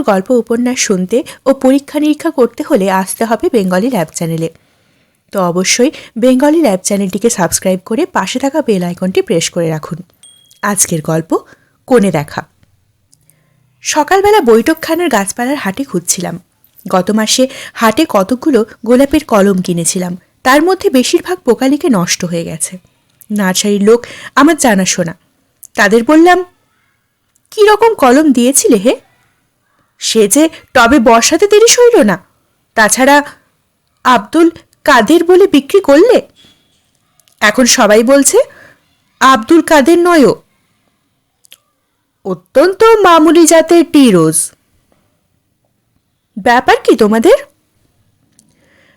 সুন্দর গল্প, উপন্যাস শুনতে ও পরীক্ষা নিরীক্ষা করতে হলে আসতে হবে বেঙ্গলি ল্যাব চ্যানেলে। তো অবশ্যই বেঙ্গলি ল্যাব চ্যানেলটিকে সাবস্ক্রাইব করে পাশে থাকা বেল আইকনটি প্রেস করে রাখুন। আজকের গল্প, কোণে দেখা। সকালবেলা বৈঠকখানার গাছপালার হাটে খুঁজছিলাম। গত মাসে হাটে কতকগুলো গোলাপের কলম কিনেছিলাম। তার মধ্যে বেশিরভাগ পোকালিকে নষ্ট হয়ে গেছে। নার্সারির লোক আমার জানাশোনা। তাদের বললাম, কী রকম কলম দিয়েছিলে হে? সে যে টবে বর্ষাতে দেরি সইল না। তাছাড়া আব্দুল কাদের বলে বিক্রি করলে? এখন সবাই বলছে, আব্দুল কাদের নয়ও অত্যন্ত মামুলি জাতের টি রোজ ব্যাপার কি তোমাদের?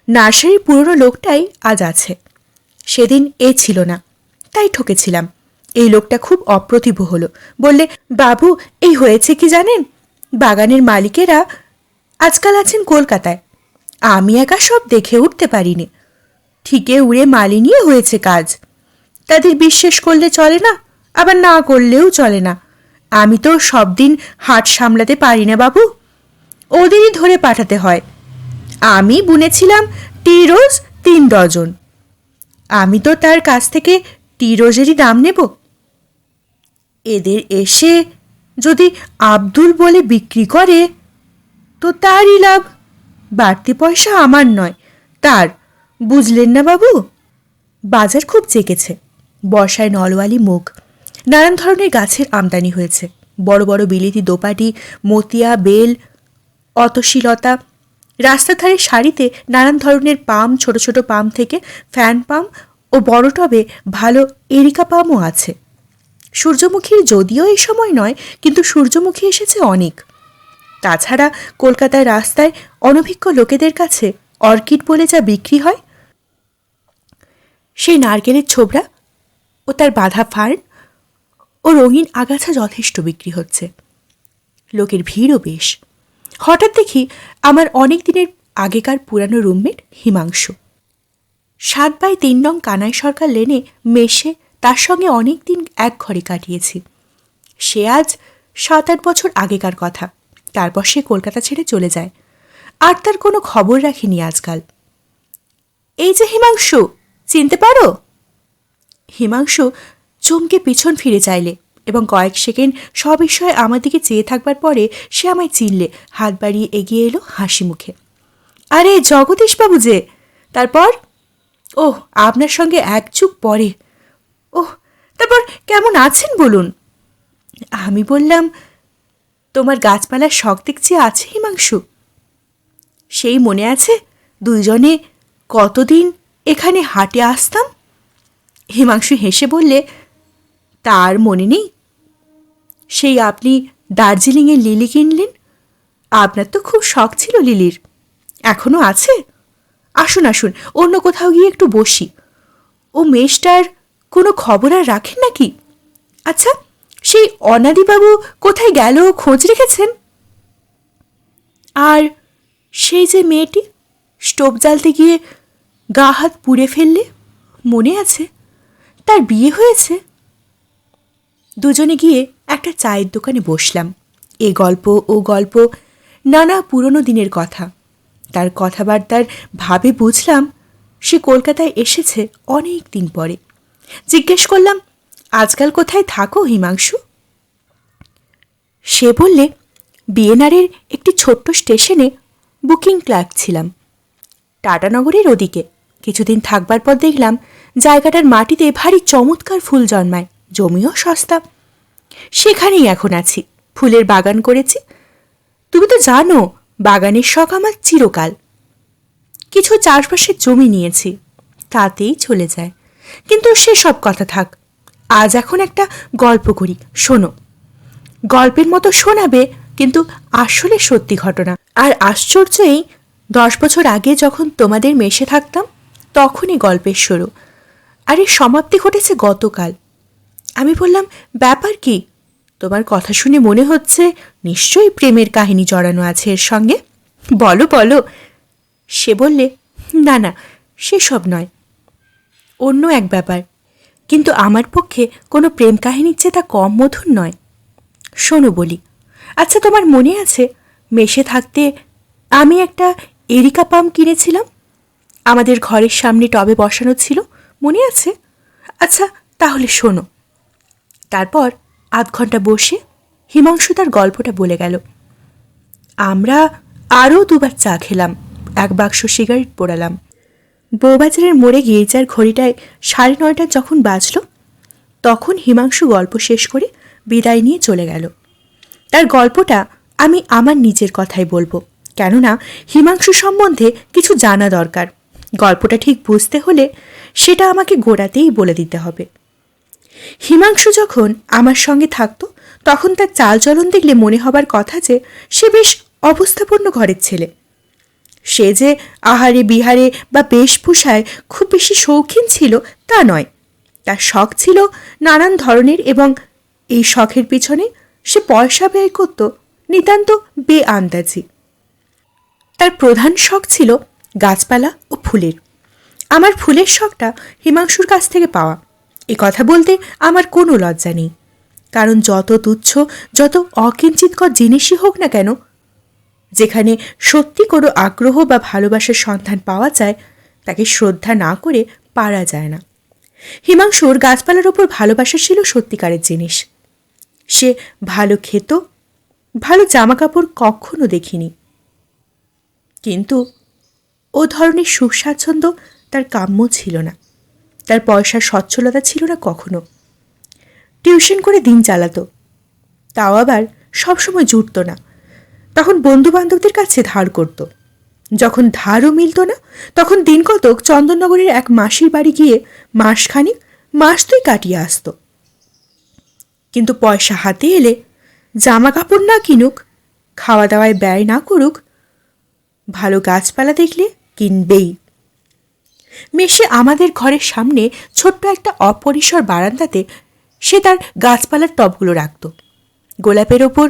নার্সারির পুরনো লোকটাই আজ আছে। সেদিন এ ছিল না, তাই ঠকেছিলাম। এই লোকটা খুব অপ্রতিভ হলো। বললে, বাবু, এই হয়েছে কি জানেন? বাগানের মালিকেরা আজকাল আছেন কলকাতায়। আমি একা সব দেখে উঠতে পারিনি। ঠিকে উড়ে মালি নিয়ে হয়েছে কাজ। তাদের বিশ্বাস করলে চলে না, আবার না করলেও চলে না। আমি তো সব দিন হাট সামলাতে পারি না বাবু। ওদেরই ধরে পাঠাতে হয়। আমি বুনেছিলাম টি রোজ তিন ডজন। আমি তো তার কাছ থেকে টি রোজেরই দাম নেব। এদের এসে যদি আব্দুল বলে বিক্রি করে, তো তারই লাভ। বাড়তি পয়সা আমার নয়। তার, বুঝলেন না বাবু? বাজার খুব জেগেছে বর্ষায় নলওয়ালি মুখ। নানান ধরনের গাছের আমদানি হয়েছে। বড় বড় বিলিতি দোপাটি, মতিয়া, বেল অতশীলতা রাস্তার ধারে সারিতে নানান ধরনের পাম, ছোট ছোট পাম থেকে ফ্যান পাম ও বড় টবে ভালো এরিকা পামও আছে। সূর্যমুখীর যদিও এই সময় নয়, কিন্তু সূর্যমুখী এসেছে অনেক। তাছাড়া কলকাতার রাস্তায় অনভিজ্ঞ লোকেদের কাছে অর্কিড বলে যা বিক্রি হয়। সেই নারকেলের ছোবড়া ও তার বাঁধা ফার্ন ও রঙিন আগাছা যথেষ্ট বিক্রি হচ্ছে। লোকের ভিড়ও বেশ। হঠাৎ দেখি আমার অনেক দিনের আগেকার পুরানো রুমমেট হিমাংশু। সাত বাই তিন নং কানাই সরকার লেনে মেশে তার সঙ্গে অনেক দিন এক ঘরে কাটিয়েছি। সে আজ সাত আট বছর আগেকার কথা। তারপর সে কলকাতা ছেড়ে চলে যায়। আর তার কোনো খবর রাখিনি আজকাল। এই যে হিমাংশু, চিনতে পারো? হিমাংশু চমকে পিছন ফিরে চাইলে এবং কয়েক সেকেন্ড সবিষয়ে আমার দিকে চেয়ে থাকবার পরে সে আমায় চিনলে। হাত বাড়িয়ে এগিয়ে এলো হাসি মুখে। আরে জগদীশবাবু যে, তারপর? ওহ, আপনার সঙ্গে এক যুগ পরে ওহ, তারপর কেমন আছেন বলুন? আমি বললাম, তোমার গাছপালার শখ দেখছি আছে হিমাংশু। সেই মনে আছে দুইজনে কতদিন এখানে হাটে আসতাম? হিমাংশু হেসে বললে, তার মনে নেই। সেই আপনি দার্জিলিংয়ে লিলি কিনলেন? আপনার তো খুব শখ ছিল লিলির। এখনও আছে? আসুন আসুন, অন্য কোথাও গিয়ে একটু বসি। ও মেষটার কোনো খবর আর রাখেন নাকি? আচ্ছা সেই অনাদিবাবু কোথায় গেল, খোঁজ রেখেছেন? আর সেই যে মেয়েটি, স্টোভ জ্বালতে গিয়ে গা হাত পুড়ে ফেললে, মনে আছে? তার বিয়ে হয়েছে? দুজনে গিয়ে একটা চায়ের দোকানে বসলাম। এ গল্প, ও গল্প, নানা পুরনো দিনের কথা। তার কথাবার্তার ভাবে বুঝলাম, সে কলকাতায় এসেছে অনেক দিন পরে। জিজ্ঞেস করলাম, আজকাল কোথায় থাকো হিমাংশু? সে বললে, বিএনআরের একটি ছোট্ট স্টেশনে বুকিং ক্লার্ক ছিলাম। টাটানগরের ওদিকে। কিছুদিন থাকবার পর দেখলাম, জায়গাটার মাটিতে ভারী চমৎকার ফুল জন্মায়, জমিও সস্তা। সেখানেই এখন আছি, ফুলের বাগান করেছি। তুমি তো জানো, বাগানের শখ আমার চিরকাল। কিছু চাষবাসের জমি নিয়েছি, তাতেই চলে যায়। কিন্তু সেসব কথা থাক। আজ এখন একটা গল্প করি, শোনো। গল্পের মতো শোনাবে, কিন্তু আসলে সত্যি ঘটনা। আর আশ্চর্য এই, দশ বছর আগে যখন তোমাদের মেশে থাকতাম, তখনই গল্পের শুরু। আর এর সমাপ্তি ঘটেছে গতকাল। আমি বললাম, ব্যাপার কি? তোমার কথা শুনে মনে হচ্ছে নিশ্চয়ই প্রেমের কাহিনী জড়ানো আছে এর সঙ্গে। বলো বলো। সে বললে, না না, সেসব নয়। অন্য এক ব্যাপার। কিন্তু আমার পক্ষে কোনো প্রেম কাহিনীর চেয়ে তা কম মধুর নয়। শোনো বলি আচ্ছা তোমার মনে আছে মেশে থাকতে আমি একটা এরিকা পাম্প কিনেছিলাম? আমাদের ঘরের সামনে টবে বসানো ছিল, মনে আছে? আচ্ছা তাহলে শোনো। তারপর আধ ঘণ্টা বসে হিমাংশু তার গল্পটা বলে গেল। আমরা আরও দুবার চা খেলাম, এক বাক্স সিগারেট পোড়ালাম। বউবাজারের মোড়ে গির্জার ঘড়িটায় সাড়ে নয়টা যখন বাজল, তখন হিমাংশু গল্প শেষ করে বিদায় নিয়ে চলে গেল। তার গল্পটা আমি আমার নিজের কথাই বলব, কেননা হিমাংশু সম্বন্ধে কিছু জানা দরকার। গল্পটা ঠিক বুঝতে হলে সেটা আমাকে গোড়াতেই বলে দিতে হবে। হিমাংশু যখন আমার সঙ্গে থাকতো, তখন তার চালচলন দেখলে মনে হবার কথা যে, সে বেশ অবস্থাপন্ন ঘরের ছেলে। সে যে আহারে বিহারে বা বেশভূষায় খুব বেশি শৌখিন ছিল তা নয়। তার শখ ছিল নানান ধরনের এবং এই শখের পিছনে সে পয়সা ব্যয় করত নিতান্ত বে আন্দাজি তার প্রধান শখ ছিল গাছপালা ও ফুলের। আমার ফুলের শখটা হিমাংশুর কাছ থেকে পাওয়া। এ কথা বলতে আমার কোনো লজ্জা নেই। কারণ যত তুচ্ছ, যত অকিঞ্চিতকর জিনিসই হোক না কেন যেখানে সত্যি কোনো আগ্রহ বা ভালোবাসার সন্ধান পাওয়া যায়, তাকে শ্রদ্ধা না করে পারা যায় না। হিমাংশুর গাছপালার ওপর ভালোবাসা ছিল সত্যিকারের জিনিস। সে ভালো খেত, ভালো জামাকাপড় কখনো দেখিনি। কিন্তু ও ধরনের সুখ স্বাচ্ছন্দ্য তার কাম্য ছিল না। তার পয়সার সচ্ছলতা ছিল না কখনো। টিউশন করে দিন চালাতো। তাও আবার সবসময় জুটত না। তখন বন্ধু বান্ধবদের কাছে ধার করত। যখন ধারও মিলত না, তখন দিন কতক চন্দননগরের এক মাসির বাড়ি গিয়ে মাসখানিক মাস তুই কাটিয়ে আসতো। কিন্তু পয়সা হাতে এলে জামা কাপড় না কিনুক খাওয়া দাওয়ায় ব্যয় না করুক, ভালো গাছপালা দেখলে কিনবেই। মেশে আমাদের ঘরের সামনে ছোট্ট একটা অপরিসর বারান্দাতে সে তার গাছপালার টবগুলো রাখত। গোলাপের ওপর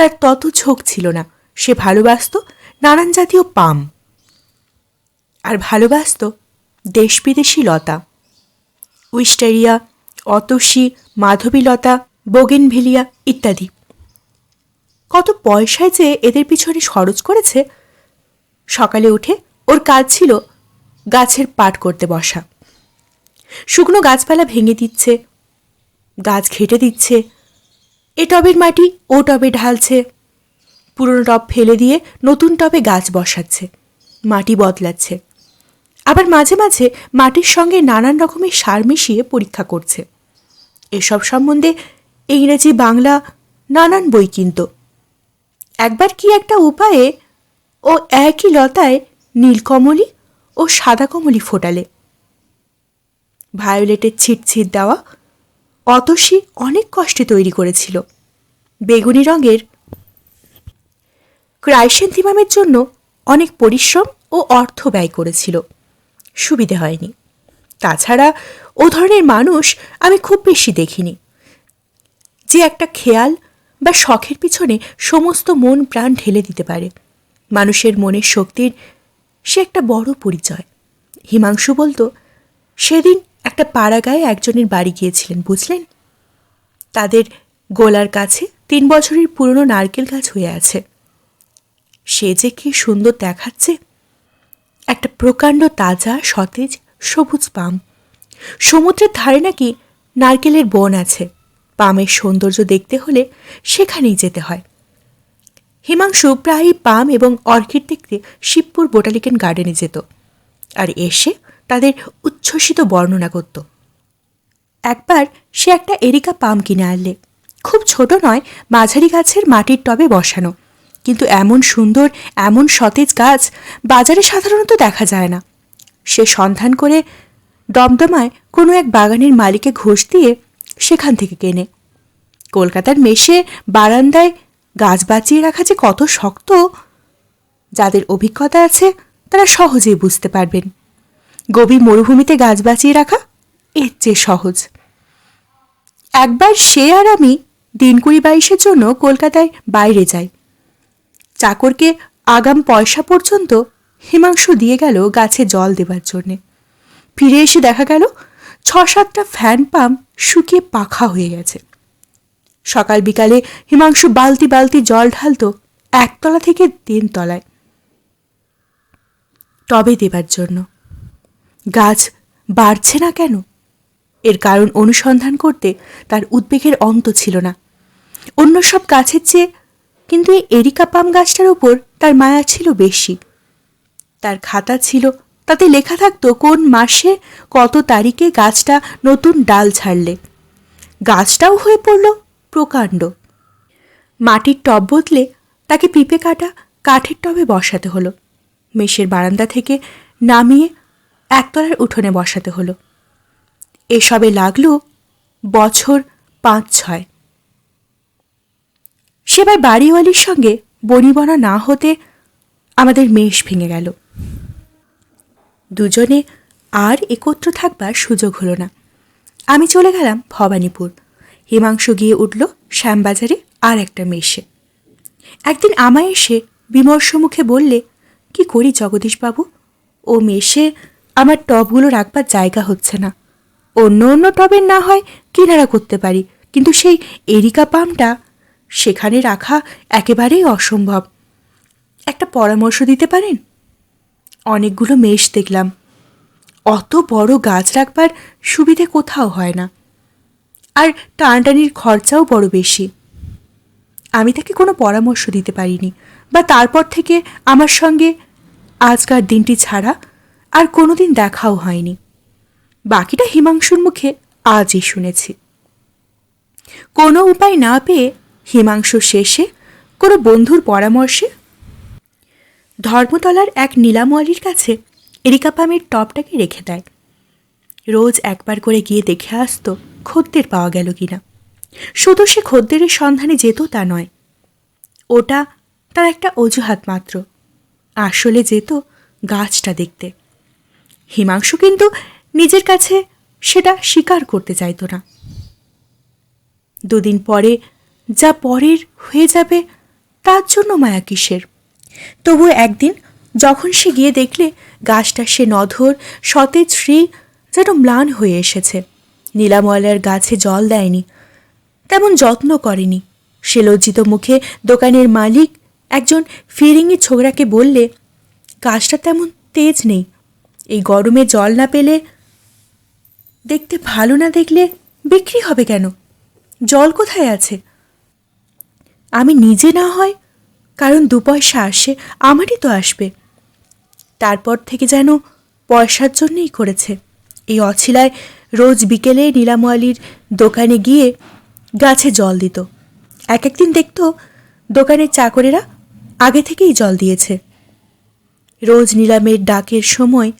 তার তত ঝোঁক ছিল না। সে ভালোবাসত নানান জাতীয় পাম। আর ভালোবাসত দেশ বিদেশি লতা। উইস্টারিয়া অতসী, মাধবীলতা, বোগেনভিলিয়া ইত্যাদি। কত পয়সায় যে এদের পিছনে খরচ করেছে, সকালে উঠে ওর কাজ ছিল গাছের পাট করতে বসা। শুকনো গাছপালা ভেঙে দিচ্ছে, গাছ ঘেটে দিচ্ছে এ টবের মাটি ও টবে ঢালছে। পুরনো টব ফেলে দিয়ে নতুন টবে গাছ বসাচ্ছে। মাটি বদলাচ্ছে। আবার মাঝে মাঝে মাটির সঙ্গে নানান রকমের সার মিশিয়ে পরীক্ষা করছে। এসব সম্বন্ধে ইংরেজি, বাংলা নানান বই কিনত। একবার কি একটা উপায়ে ও একই লতায় নীলকমলি ও সাদা কমলি ফোটালে। ভায়োলেটের ছিটছিট দেওয়া অতসী অনেক কষ্টে তৈরি করেছিল। বেগুনি রঙের ক্রাইসেন্থিমামের জন্য অনেক পরিশ্রম ও অর্থ ব্যয় করেছিল। সুবিধে হয়নি। তাছাড়া ও ধরনের মানুষ আমি খুব বেশি দেখিনি। যে একটা খেয়াল বা শখের পিছনে সমস্ত মন প্রাণ ঢেলে দিতে পারে। মানুষের মনের শক্তির সে একটা বড় পরিচয়। হিমাংশু বলতো, সেদিন একটা পাড়া গায়ে একজনের বাড়ি গিয়েছিলেন, বুঝলেন? তাদের গোলার কাছে তিন বছরের পুরনো নারকেল গাছ হয়ে আছে। সে যে কি সুন্দর দেখাচ্ছে। একটা প্রকাণ্ড তাজা, সতেজ, সবুজ পাম। সমুদ্রের ধারে নাকি নারকেলের বন আছে। পামের সৌন্দর্য দেখতে হলে সেখানেই যেতে হয়। হিমাংশু প্রায়ই পাম এবং অর্কিড দেখতে শিবপুর বোটালিকেন গার্ডেনে যেত। আর এসে তাদের উচ্ছ্বসিত বর্ণনা করত। একবার সে একটা এরিকা পাম কিনে আনলে। খুব ছোট নয়, মাঝারি গাছের মাটির টবে বসানো। কিন্তু এমন সুন্দর, এমন সতেজ গাছ বাজারে সাধারণত দেখা যায় না। সে সন্ধান করে দমদমায় কোনো এক বাগানের মালিকে ঘোষ দিয়ে সেখান থেকে কেনে। কলকাতার মেশে বারান্দায় গাছ বাঁচিয়ে রাখা যে কত শক্ত, যাদের অভিজ্ঞতা আছে তারা সহজেই বুঝতে পারবেন। গভীর মরুভূমিতে গাছ বাঁচিয়ে রাখা? এর চেয়ে সহজ। একবার সে আর আমি দিন কুড়ি বাইশের জন্য কলকাতায় বাইরে যাই। চাকরকে আগাম পয়সা পর্যন্ত হিমাংশু দিয়ে গেল গাছে জল দেবার জন্যে। ফিরে এসে দেখা গেল ছ সাতটা ফ্যান পাম্প শুকিয়ে পাখা হয়ে গেছে। সকাল বিকালে হিমাংশু বালতি বালতি জল ঢালতো একতলা থেকে তিনতলায়। টবে দেবার জন্য। গাছ বাড়ছে না কেন? এর কারণ অনুসন্ধান করতে তার উদ্বেগের অন্ত ছিল না। অন্য সব গাছের চেয়ে কিন্তু এই এরিকা পাম গাছটার ওপর তার মায়া ছিল বেশি। তার খাতা ছিল, তাতে লেখা থাকতো কোন মাসে কত তারিখে গাছটা নতুন ডাল ছাড়লে। গাছটাও হয়ে পড়ল প্রকাণ্ড। মাটির টব বদলে তাকে পিঁপে কাটা কাঠের টবে বসাতে হলো। মেষের বারান্দা থেকে নামিয়ে একতলার উঠোনে বসাতে হলো। এসবে লাগল বছর পাঁচ ছয় সেবার বাড়িওয়ালির সঙ্গে বনিবনা না হতে আমাদের মেষ ভেঙে গেল। দুজনে আর একত্র থাকবার সুযোগ হলো না। আমি চলে গেলাম ভবানীপুর। হিমাংশু গিয়ে উঠল শ্যামবাজারে আর একটা মেশে একদিন আমায় এসে বিমর্ষ মুখে বললে, কি করি জগদীশবাবু? ও মেশে আমার টবগুলো রাখবার জায়গা হচ্ছে না। অন্য অন্য টবের না হয় কিনারা করতে পারি, কিন্তু সেই এরিকা পামটা সেখানে রাখা একেবারেই অসম্ভব। একটা পরামর্শ দিতে পারেন? অনেকগুলো মেষ দেখলাম। অত বড় গাছ রাখবার সুবিধে কোথাও হয় না। আর টানটানির খরচাও বড় বেশি। আমি তাকে কোনো পরামর্শ দিতে পারিনি, বা তারপর থেকে আমার সঙ্গে আজকার দিনটি ছাড়া আর কোনোদিন দেখাও হয়নি। বাকিটা হিমাংশুর মুখে আজই শুনেছি। কোনো উপায় না পেয়ে হিমাংশু শেষে কোনো বন্ধুর পরামর্শে ধর্মতলার এক নীলামওয়ালির কাছে এরিকাপামের টপটাকে রেখে দেয়। রোজ একবার করে গিয়ে দেখে আসতো খদ্দের পাওয়া গেল কিনা। শুধু সে খদ্দেরের সন্ধানে যেত তা নয়। ওটা তার একটা অজুহাত মাত্র। আসলে যেত গাছটা দেখতে। হিমাংশু কিন্তু নিজের কাছে সেটা স্বীকার করতে চাইতো না। দুদিন পরে যা পরের হয়ে যাবে তার জন্য মায়া কিসের? তবু একদিন যখন সে গিয়ে দেখলে গাছটা সে নধর, সতেজ শ্রী যেন ম্লান হয়ে এসেছে। নীলাময়লার গাছে জল দেয়নি, তেমন যত্ন করেনি। সে লজ্জিত মুখে দোকানের মালিক একজন ফিরিঙ্গি ছোকরাকে বললে, গাছটা তেমন তেজ নেই এই গরমে জল না পেলে দেখতে ভালো না দেখলে বিক্রি হবে কেন? জল কোথায় আছে? আমি নিজে না হয়, কারণ দু পয়সা আসে, আমারই তো আসবে। তারপর থেকে যেন পয়সার জন্যই করেছে। এই অছিলায় রোজ বিকেলে নীলাময়ালির দোকানে গিয়ে গাছে জল দিত। এক একদিন দেখত দোকানের চাকরেরা আগে থেকেই জল দিয়েছে। রোজ নিলামের ডাকের সময়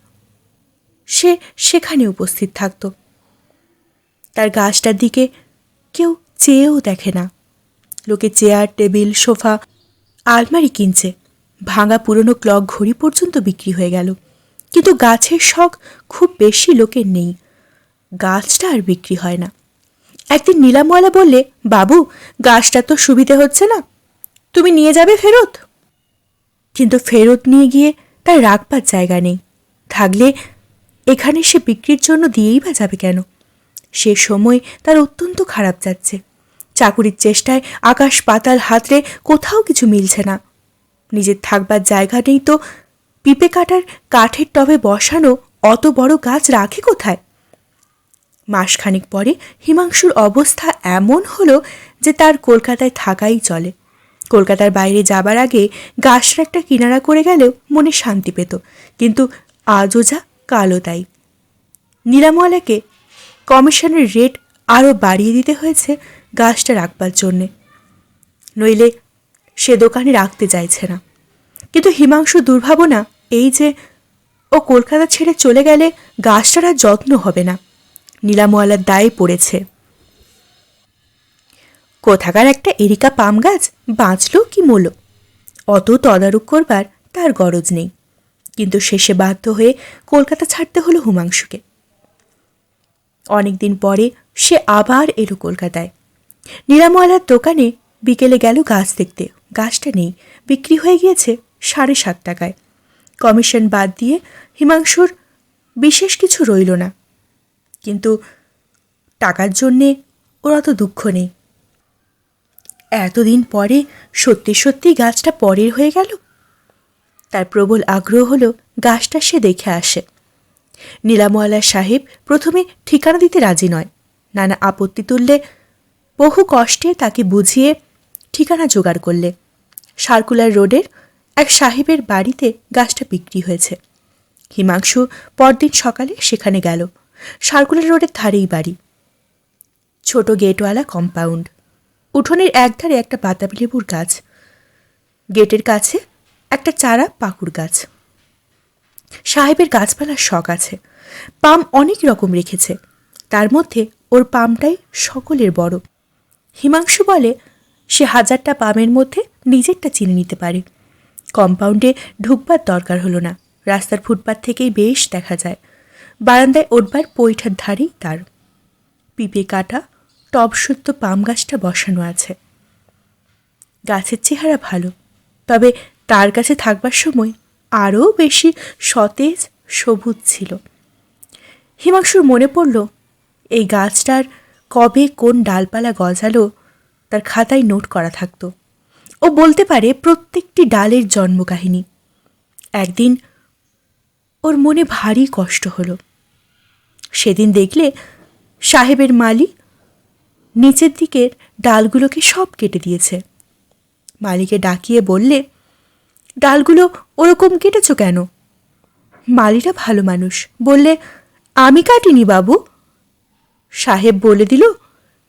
সে সেখানে উপস্থিত থাকত। তার গাছটার দিকে কেউ চেয়েও দেখে না। লোকে চেয়ার, টেবিল, সোফা, আলমারি কিনছে। ভাঙা পুরনো ক্লক ঘড়ি পর্যন্ত বিক্রি হয়ে গেল। কিন্তু গাছের শখ খুব বেশি লোকের নেই। গাছটা আর বিক্রি হয় না। একদিন নীলামওয়ালা বললে, বাবু, গাছটা তো সুবিধে হচ্ছে না। তুমি নিয়ে যাবে ফেরত? কিন্তু ফেরত নিয়ে গিয়ে তার রাখবার জায়গা নেই। থাকলে এখানে সে বিক্রির জন্য দিয়েই বা যাবে কেন? সে সময় তার অত্যন্ত খারাপ যাচ্ছে। চাকুরির চেষ্টায় আকাশ পাতাল হাতরে কোথাও কিছু মিলছে না। নিজের থাকবার জায়গা নেই তো। পিপে কাটার কাঠের টবে বসানো অত বড় গাছ রাখে কোথায়? মাসখানেক পরে হিমাংশুর অবস্থা এমন হলো যে তার কলকাতায় থাকাই চলে। কলকাতার বাইরে যাবার আগে গাছটা একটা কিনারা করে গেলেও মনে শান্তি পেত। কিন্তু আজও যা কালো তাই নিরামওয়ালাকে কমিশনের রেট আরও বাড়িয়ে দিতে হয়েছে গাছটা রাখবার জন্যে। নইলে সে দোকানে রাখতে চাইছে না। কিন্তু হিমাংশু দুর্ভাবনা এই যে ও কলকাতা ছেড়ে চলে গেলে গাছটার আর যত্ন হবে না। নীলামওয়ালার দায়ে পড়েছে। কোথাকার একটা এরিকা পাম গাছ বাঁচল কি মূলো অত তদারক করবার তার গরজ নেই। কিন্তু শেষে বাধ্য হয়ে কলকাতা ছাড়তে হলো হুমাংশুকে। অনেকদিন পরে সে আবার এলো কলকাতায়। নিরামওয়ালার দোকানে বিকেলে গেল গাছ দেখতে। গাছটা নেই, বিক্রি হয়ে গিয়েছে সাড়ে সাত টাকায়। কমিশন বাদ দিয়ে হিমাংশুর বিশেষ কিছু রইল না। কিন্তু টাকার জন্যে ওর অত দুঃখ নেই। এতদিন পরে সত্যি সত্যি গাছটা পরের হয়ে গেল? তার প্রবল আগ্রহ হলো গাছটা সে দেখে আসে। নীলামওয়ালা সাহেব প্রথমে ঠিকানা দিতে রাজি নয়। নানা আপত্তি তুললে বহু কষ্টে তাকে বুঝিয়ে ঠিকানা জোগাড় করলে। সার্কুলার রোডের এক সাহেবের বাড়িতে গাছটা বিক্রি হয়েছে। হিমাংশু পরদিন সকালে সেখানে গেল। সার্কুলার রোডের ধারেই বাড়ি। ছোট গেটওয়ালা কম্পাউন্ড। উঠোনের একধারে একটা বাতাবি লেবুর গাছ। গেটের কাছে একটা চারা পাকুড় গাছ। সাহেবের গাছপালার শখ আছে। পাম অনেক রকম রেখেছে। তার মধ্যে ওর পামটাই সকলের বড়। হিমাংশু বলে, সে হাজারটা পামের মধ্যে নিজেরটা চিনে নিতে পারে। কম্পাউন্ডে ঢুকবার দরকার হলো না। রাস্তার ফুটপাত থেকেই বেশ দেখা যায়। বারান্দায় ওঠবার পৈঠার ধারেই তার। পিপে কাটা টবসত্য পাম গাছটা বসানো আছে। গাছের চেহারা ভালো, তবে তার কাছে থাকবার সময় আরও বেশি সতেজ সবুজ ছিল। হিমাংশুর মনে পড়ল, এই গাছটার কবে কোন ডালপালা গজালো তার খাতায় নোট করা থাকতো। ও বলতে পারে প্রত্যেকটি ডালের জন্মকাহিনী। একদিন ওর মনে ভারী কষ্ট হলো। সেদিন দেখলে সাহেবের মালি নিচের দিকের ডালগুলোকে সব কেটে দিয়েছে। মালিকে ডাকিয়ে বললে ডালগুলো ওরকম কেটেছো কেন? মালিটা ভালো মানুষ। বললে, আমি কাটিনি বাবু। সাহেব বলে দিল,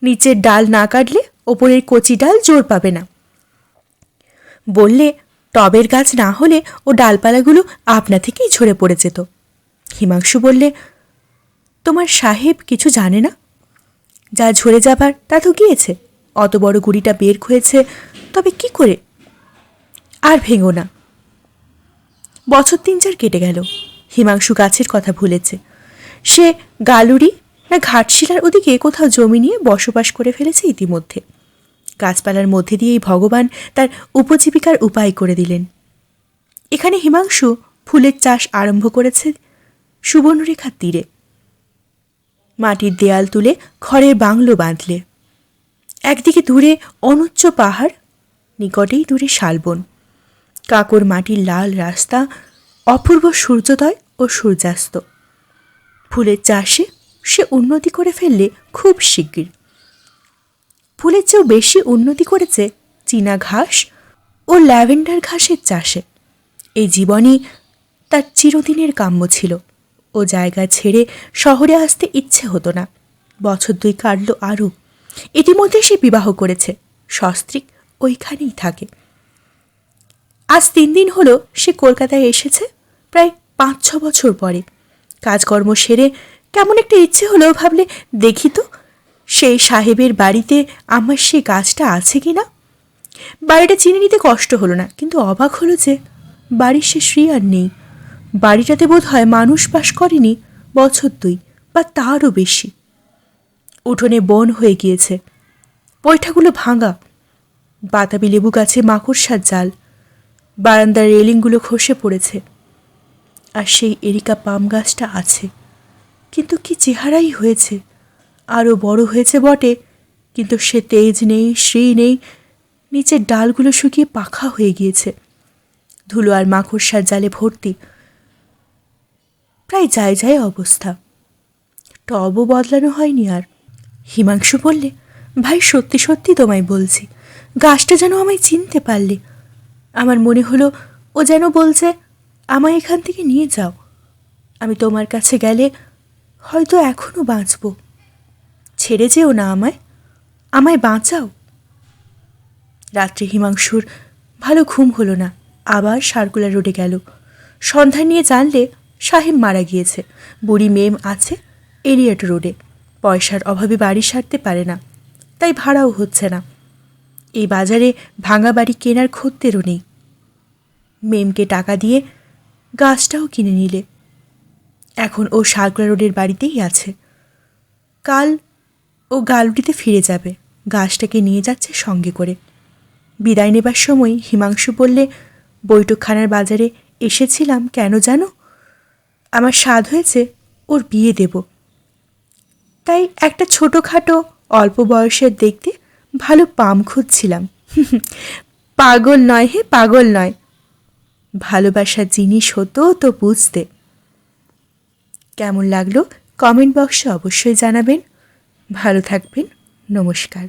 নিচের ডাল না কাটলে ওপরের কচি ডাল জোর পাবে না। বললে, টবের গাছ না হলে ও ডালপালাগুলো আপনা থেকেই ঝরে পড়ে যেত। হিমাংশু বললে, তোমার সাহেব কিছু জানে না? যা ঝরে যাবার তা তো গিয়েছে। অত বড় গুড়িটা বের হয়েছে, তবে কি করে? আর ভেঙো না। বছর তিন চার কেটে গেল। হিমাংশু গাছের কথা ভুলেছে। সে গালুরি না ঘাটশিলার ওদিকে কোথাও জমি নিয়ে বসবাস করে ফেলেছে ইতিমধ্যে। গাছপালার মধ্যে দিয়েই ভগবান তার উপজীবিকার উপায় করে দিলেন। এখানে হিমাংশু ফুলের চাষ আরম্ভ করেছে সুবর্ণরেখার তীরে। মাটির দেয়াল তুলে খড়ের বাংলো বাঁধলে। একদিকে দূরে অনুচ্চ পাহাড়, নিকটেই দূরে শালবন। কাকর মাটির লাল রাস্তা, অপূর্ব সূর্যোদয় ও সূর্যাস্ত। ফুলের চাষে সে উন্নতি করে ফেললে খুব শিগগির। ফুলের চেয়েও বেশি উন্নতি করেছে চীনা ঘাস ও ল্যাভেন্ডার ঘাসের চাষে। এই জীবনই তার চিরদিনের কাম্য ছিল ও জায়গা ছেড়ে শহরে আসতে ইচ্ছে হতো না। বছর দুই কাটল আরও। ইতিমধ্যে সে বিবাহ করেছে, সস্ত্রীক ওইখানেই থাকে। আজ তিন দিন হলো সে কলকাতায় এসেছে, প্রায় পাঁচ, ছ বছর পরে। কাজকর্ম সেরে কেমন একটা ইচ্ছে হলো ভাবলে, দেখি তো, সেই সাহেবের বাড়িতে আমার সে গাছটা আছে কি না বাড়িটা চিনে নিতে কষ্ট হলো না, কিন্তু অবাক হলো যে বাড়ির সে শ্রী আর নেই। বাড়িটাতে বোধ হয় মানুষ বাস করেনি, বছর দুই, বা তারও বেশি। উঠোনে বন হয়ে গিয়েছে পৈঠাগুলো ভাঙা, বাতাবি লেবু গাছে মাকড়সার জাল। বারান্দার রেলিংগুলো খসে পড়েছে। আর সেই এরিকা পাম গাছটা আছে। কিন্তু কি চেহারাই হয়েছে? আরও বড় হয়েছে বটে, কিন্তু সে তেজ নেই, শ্রী নেই। নিচের ডালগুলো শুকিয়ে পাখা হয়ে গিয়েছে। ধুলো আর মাকড়সার জালে ভর্তি। প্রায় যায় যায় অবস্থা। টবও বদলানো হয়নি আর। হিমাংশু বললে, ভাই, সত্যি সত্যি তোমায় বলছি। গাছটা যেন আমায় চিনতে পারলে। আমার মনে হলো ও যেন বলছে, আমায় এখান থেকে নিয়ে যাও। আমি তোমার কাছে গেলে হয়তো এখনও বাঁচব। ছেড়ে যেও না আমায় আমায় বাঁচাও। রাত্রে হিমাংশুর ভালো ঘুম হলো না। আবার সার্কুলার রোডে গেল। সন্ধ্যা নিয়ে জানলে সাহেব মারা গিয়েছে। বুড়ি মেম আছে এরিয়াট রোডে। পয়সার অভাবে বাড়ি সারতে পারে না। তাই ভাড়াও হচ্ছে না। এই বাজারে ভাঙা বাড়ি কেনার খদ্দেরও নেই। মেমকে টাকা দিয়ে গাছটাও কিনে নিলে। এখন ও সার্কুলার রোডের বাড়িতেই আছে। কাল ও গালুটিতে ফিরে যাবে। গাছটাকে নিয়ে যাচ্ছে সঙ্গে করে। বিদায় নেবার সময় হিমাংশু বললে, বৈঠকখানার বাজারে এসেছিলাম কেন জানো? আমার স্বাদ হয়েছে, ওর বিয়ে দেব। তাই একটা ছোটোখাটো অল্প বয়সের দেখতে ভালো পাম খুঁজছিলাম। পাগল নয় হে, পাগল নয়। ভালোবাসার জিনিস হতো তো বুঝতে। কেমন লাগল? কমেন্ট বক্সে অবশ্যই জানাবেন। ভালো থাকবেন। নমস্কার।